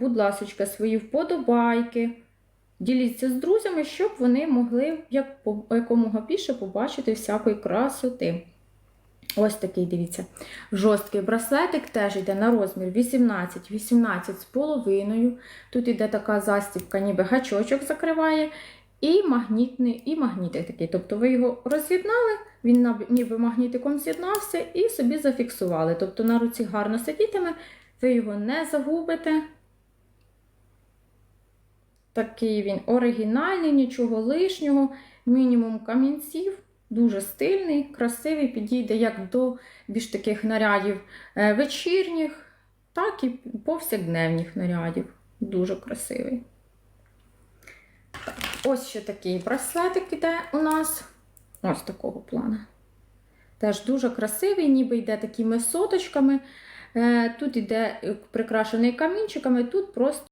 будь ласка, свої вподобайки. Діліться з друзями, щоб вони могли як якомога більше побачити всякої красоти. Ось такий, дивіться, жорсткий браслетик теж йде на розмір 18, 18 з половиною. Тут йде така застібка, ніби гачочок закриває, і магнітний, і магнітик такий. Тобто ви його роз'єднали, він ніби магнітиком з'єднався і собі зафіксували. Тобто на руці гарно сидітиме, ви його не загубите. Такий він оригінальний, нічого лишнього, мінімум камінців, дуже стильний, красивий, підійде як до більш таких нарядів е, вечірніх, так і повсякденних нарядів. Дуже красивий. Ось ще такий браслетик іде у нас. Ось такого плану. Теж дуже красивий, ніби йде такими соточками. Е, Тут йде прикрашений камінчиками, тут просто